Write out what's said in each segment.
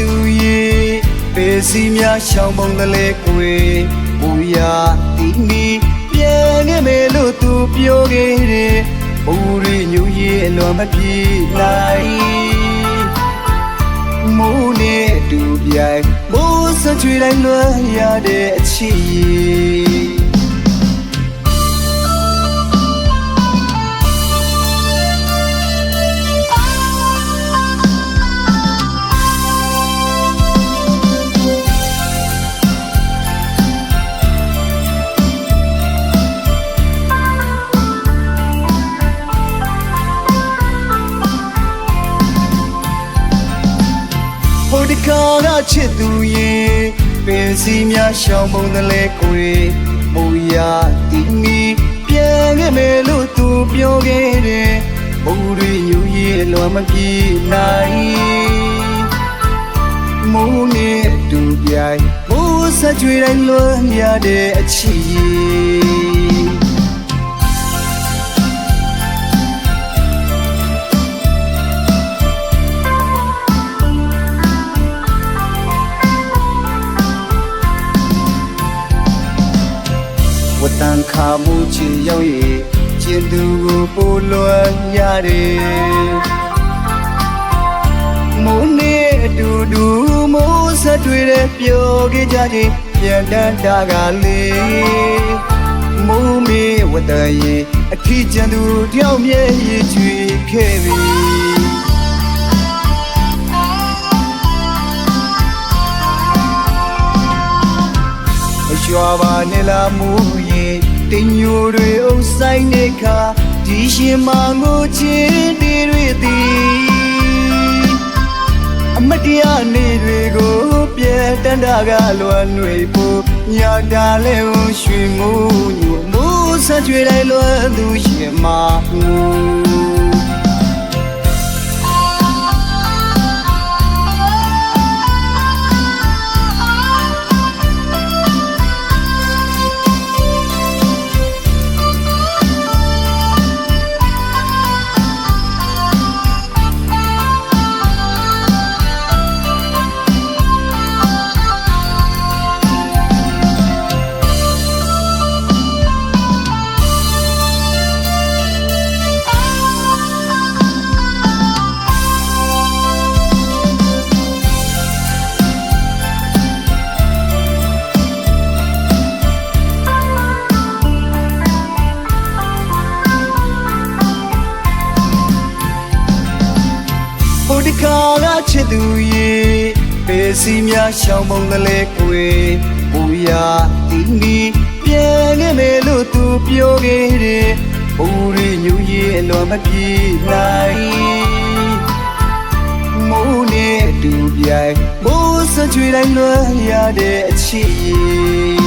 သူရေပေစီများရှောင်းပုံတလဲကွေပူရာတီမီပြန်ခဲ့မယ်လို့သူပြောခဲ့တယ်ပူရီညူရီအလွန်မပြေနိုင်မိုးနဲ့တူပြိုင်မိုးစချွေတိုင်းလွှမ်းရတဲ့အချစ်ရ ခါကချစ်သူရင်ပင်စီများရှောင်းပုံတလဲကိုယ်မူရာတီမီပြန်ခဲ့မယ်လို့သူပြောခဲ့တယ်ဘူရီညူရီအလွန်မပြေနိုင်မိုးနဲ့တူပြိုင်မိုးဆက်ကြွေတိုင်းလွန်ရတဲ့အချ တန်ခါမှုချီရောက်ရဲ့ကျင်သူကိုပိုလွန်ရတယ်မိုးနေအတူတူမိုးဆက်တွေတဲ့ပျော်ခဲ့ကြခြင်းပြန်တန်းတာကလေးမိုးမေဝတန်ရဲ့အထီးကျန်သူတယောက်မြဲရည်ချွေခဲ့ပြီအရွာပါနဲ့လာမူရင် တင်ညိုတွေအုပ်ဆိုင်နေခါဒီရှင်မငိုချင်းတွေတွေသည်အမတရားနေတွေကိုပြဲတန်တာကလွမ်းတွေပို့ညာတာလဲရွှေမိုးညိုမိုးဆက်ကြွေတိုင်းလွမ်းသူရှင်မငို ချစ်သူရေပေစီများရှောင်းပုံတလဲကွေပူရာတီမီပြန်ခဲ့မယ်လို့သူပြောခဲ့တယ်ပူရီညူရီအလွန်မပြေနိုင်မိုးနဲ့တူပြိုင်မိုးစချွေတိုင်းလွမ်းရတဲ့အချစ်ရ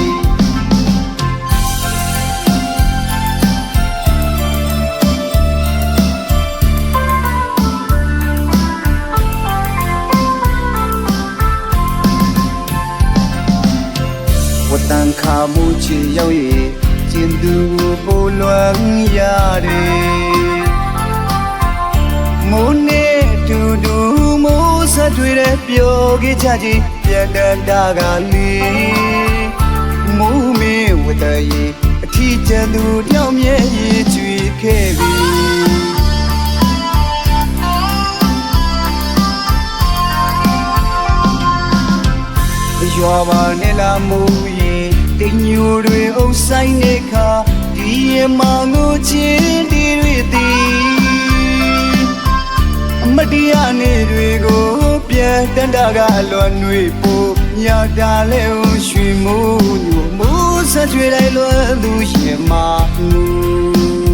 မှုချီရောက်ရဲ့ကျင်သူကိုပိုလွမ်းရတယ်မိုးနဲ့တူတူမိုးဆက်တွေတဲ့ပျော်ခဲ့ကြခြင်းပြန်တန်တာကလေးမိုးမေဝတရေအထီးကျန်သူတယောက်မြဲရည်ကြွေခဲ့ပြီရွာပါနဲ့လာမူရင်တင် ညိုတွေအုပ်ဆိုင်တဲ့ခါဒီရမငိုချင်းဒီတွေတီအမတရားနေတွေကိုပြန်တန်တာကအလွန်နှွေပိုမြတာလဲရွှေမိုးညိုမိုးဆက်ကျွေလိုက်လွန်သူရမငို